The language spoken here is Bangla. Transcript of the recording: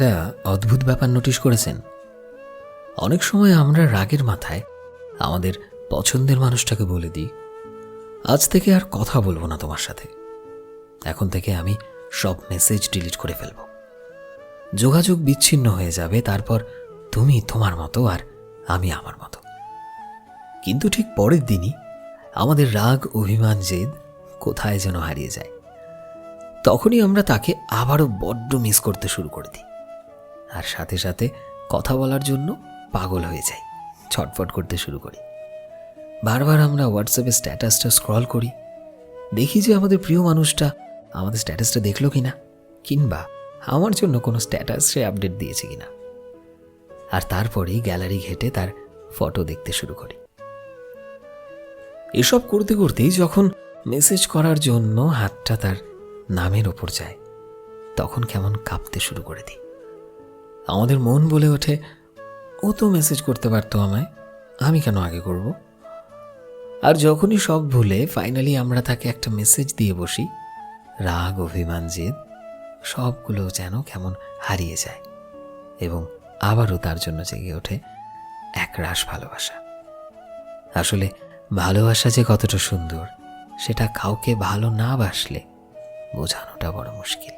একটা অদ্ভুত ব্যাপার নোটিশ করেছেন। অনেক সময় আমরা রাগের মাথায় আমাদের পছন্দের মানুষটাকে বলে দিই। আজ থেকে আর কথা বলব না তোমার সাথে। এখন থেকে আমি সব মেসেজ ডিলিট করে ফেলব। যোগাযোগ বিচ্ছিন্ন হয়ে যাবে, তারপর তুমি তোমার মতো আর আমি আমার মতো। কিন্তু ঠিক পরের দিনই আমাদের রাগ, অভিমান, জেদ কোথায় যেন হারিয়ে যায়। তখনই আমরা তাকে আবারও বড্ড মিস করতে শুরু করে দিই। আর সাথে সাথে কথা বলার জন্য পাগল হয়ে যাই। ছটফট করতে শুরু করি। বারবার আমরা হোয়াটসঅ্যাপে স্ট্যাটাসটা স্ক্রল করি। দেখি যে আমাদের প্রিয় মানুষটা আমাদের স্ট্যাটাসটা দেখল কিনা, কিংবা আমার জন্য কোনো স্ট্যাটাস সে আপডেট দিয়েছে কিনা। আর তারপরেই গ্যালারি ঘেটে তার ফটো দেখতে শুরু করি। এসব করতে করতেই যখন মেসেজ করার জন্য হাতটা তার নামের ওপর যায়, তখন কেমন কাঁপতে শুরু করে দিই। আমাদের মন বলে ওঠে, ও তো মেসেজ করতে পারতো আমায়, আমি কেন আগে করব? আর যখনই সব ভুলে ফাইনালি আমরা তাকে একটা মেসেজ দিয়ে বসি, রাগ, অভিমান, জেদ, সবগুলো যেন কেমন হারিয়ে যায় এবং আবারও তার জন্য জেগে ওঠে এক রাস ভালোবাসা। আসলে ভালোবাসা যে কতটা সুন্দর, সেটা কাউকে ভালো না বাসলে বোঝানোটা বড় মুশকিল।